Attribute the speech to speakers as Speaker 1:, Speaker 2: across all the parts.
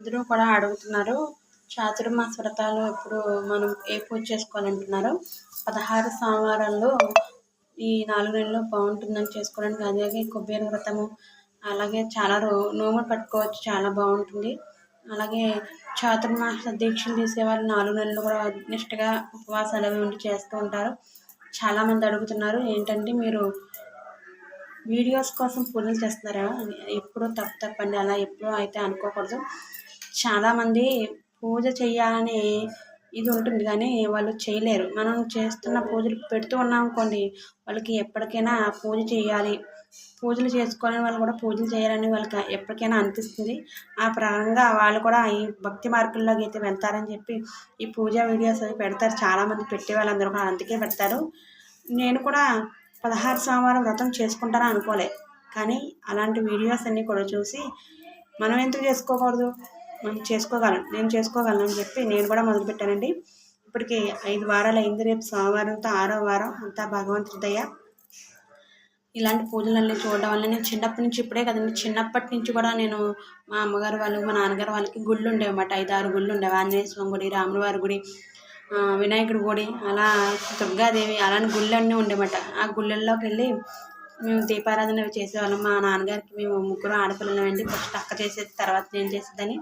Speaker 1: అందరూ కూడా అడుగుతున్నారు. చాతుర్మాస వ్రతాలు ఇప్పుడు మనం ఏ పూజ చేసుకోవాలంటున్నారు? పదహారు సోమవారాల్లో ఈ నాలుగు నెలలు బాగుంటుందని చేసుకోవడానికి అలాగే కొబ్బరి వ్రతము అలాగే చాలా రో నోములు పట్టుకోవచ్చు చాలా బాగుంటుంది. అలాగే చాతుర్మాస దీక్షలు తీసేవారు నాలుగు నెలలు కూడా నిష్టగా ఉపవాసాలు అవి ఉండి చేస్తూ ఉంటారు. చాలామంది అడుగుతున్నారు ఏంటంటే మీరు వీడియోస్ కోసం పూజలు చేస్తున్నారా ఎప్పుడో తప్పు తప్పండి అలా ఎప్పుడో అయితే అనుకోకూడదు. చాలామంది పూజ చేయాలని ఇది ఉంటుంది కానీ వాళ్ళు చేయలేరు. మనం చేస్తున్న పూజలు పెడుతూ ఉన్నాం అనుకోండి వాళ్ళకి ఎప్పటికైనా పూజ చేయాలి పూజలు చేసుకోవాలని వాళ్ళు కూడా పూజలు చేయాలని వాళ్ళకి ఎప్పటికైనా అనిపిస్తుంది. ఆ ప్రకారంగా వాళ్ళు కూడా ఈ భక్తి మార్గంలోకి అయితే వెళ్తారని చెప్పి ఈ పూజా వీడియోస్ అవి పెడతారు. చాలామంది పెట్టే వాళ్ళందరూ కూడా అందుకే పెడతారు. నేను కూడా పదహారు సోమవారం వ్రతం చేసుకుంటారా అనుకోలే. కానీ అలాంటి వీడియోస్ అన్నీ కూడా చూసి మనం ఎందుకు చేసుకోకూడదు? మనం చేసుకోగలం నేను చేసుకోగలను అని చెప్పి నేను కూడా మొదలుపెట్టానండి. ఇప్పటికి ఐదు వారాలు అయింది రేపు సోమవారంతో ఆరో వారం అంతా భగవంతుడి దయ. ఇలాంటి పూజలన్నీ చూడడం వల్ల నేను చిన్నప్పటి నుంచి ఇప్పుడే కదండి చిన్నప్పటి నుంచి కూడా నేను మా అమ్మగారు వాళ్ళు మా నాన్నగారు వాళ్ళకి గుళ్ళు ఉండేవన్నమాట ఐదు ఆరు గుళ్ళు ఉండేవి ఆంజనేయ స్వామి గుడి రాములవారి గుడి వినాయకుడి గుడి అలా దుర్గాదేవి అలాంటి గుళ్ళన్నీ ఉండేమాట. ఆ గుళ్ళల్లోకి వెళ్ళి మేము దీపారాధన చేసేవాళ్ళం. మా నాన్నగారికి మేము ముగ్గురు ఆడపిల్లలు అండి. ఫస్ట్ అక్క చేసేది తర్వాత నేను చేసేదని.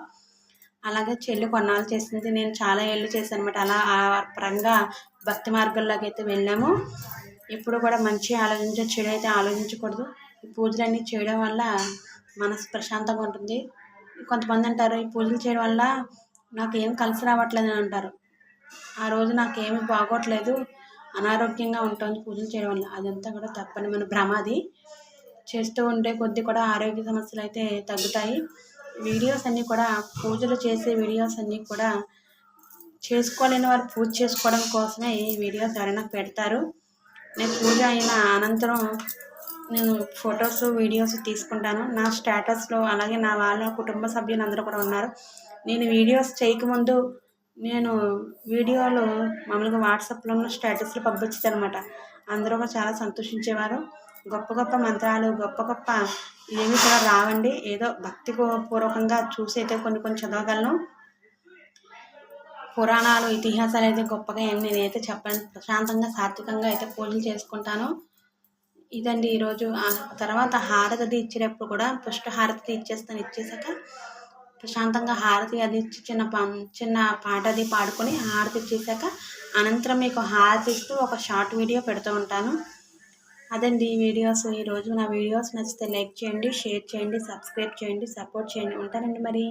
Speaker 1: అలాగే చెల్లి కొన్నాళ్ళు చేసింది. నేను చాలా ఏళ్ళు చేశాను అనమాట అలా ఆ పరంగా భక్తి మార్గంలోకి అయితే వెళ్ళాము. ఇప్పుడు కూడా మంచి ఆలోచించ చెడు అయితే ఆలోచించకూడదు. ఈ పూజలన్నీ చేయడం వల్ల మనసు ప్రశాంతంగా ఉంటుంది. కొంతమంది అంటారు ఈ పూజలు చేయడం వల్ల నాకు ఏం కలిసి రావట్లేదు అని అంటారు. ఆ రోజు నాకేమీ బాగోట్లేదు. అనారోగ్యంగా ఉంటుంది పూజలు చేయడం వల్ల. అదంతా కూడా తప్పని మన భ్రమ అది చేస్తూ ఉండే కొద్ది కూడా ఆరోగ్య సమస్యలు అయితే తగ్గుతాయి. వీడియోస్ అన్నీ కూడా పూజలు చేసే వీడియోస్ అన్నీ కూడా చేసుకోలేని వారు పూజ చేసుకోవడం కోసమే ఈ వీడియోస్ ఎవరైనా పెడతారు. నేను పూజ అయిన అనంతరం నేను ఫొటోస్ వీడియోస్ తీసుకుంటాను. నా స్టేటస్లో అలాగే నా వాళ్ళ కుటుంబ సభ్యులు అందరూ కూడా ఉన్నారు. నేను వీడియోస్ చేయకముందు నేను వీడియోలు మామూలుగా వాట్సాప్లో ఉన్న స్టేటస్లు పంపించేది అనమాట అందరూ కూడా చాలా సంతోషించేవారు. గొప్ప గొప్ప మంత్రాలు గొప్ప గొప్ప ఏమి కూడా రావండి. ఏదో భక్తి పూర్వకంగా చూసి అయితే కొన్ని కొన్ని చదవగలను. పురాణాలు ఇతిహాసాలు అయితే గొప్పగా ఏం నేనైతే చెప్పాను. ప్రశాంతంగా సాత్వికంగా అయితే పూజలు చేసుకుంటాను. ఇదండి ఈరోజు. తర్వాత హారతి ఇచ్చేటప్పుడు కూడా పుష్ట హారతి ఇచ్చేస్తాను ఇచ్చేసాక ప్రశాంతంగా హారతి అది ఇచ్చి చిన్న చిన్న పాట అది పాడుకొని హారతి ఇచ్చేసాక అనంతరం మీకు హారతి ఇస్తూ ఒక షార్ట్ వీడియో పెడుతూ ఉంటాను. అదండి ఈ వీడియోస్. ఈరోజు నా వీడియోస్ నచ్చితే లైక్ చేయండి షేర్ చేయండి సబ్స్క్రైబ్ చేయండి సపోర్ట్ చేయండి. ఉంటానండి మరి.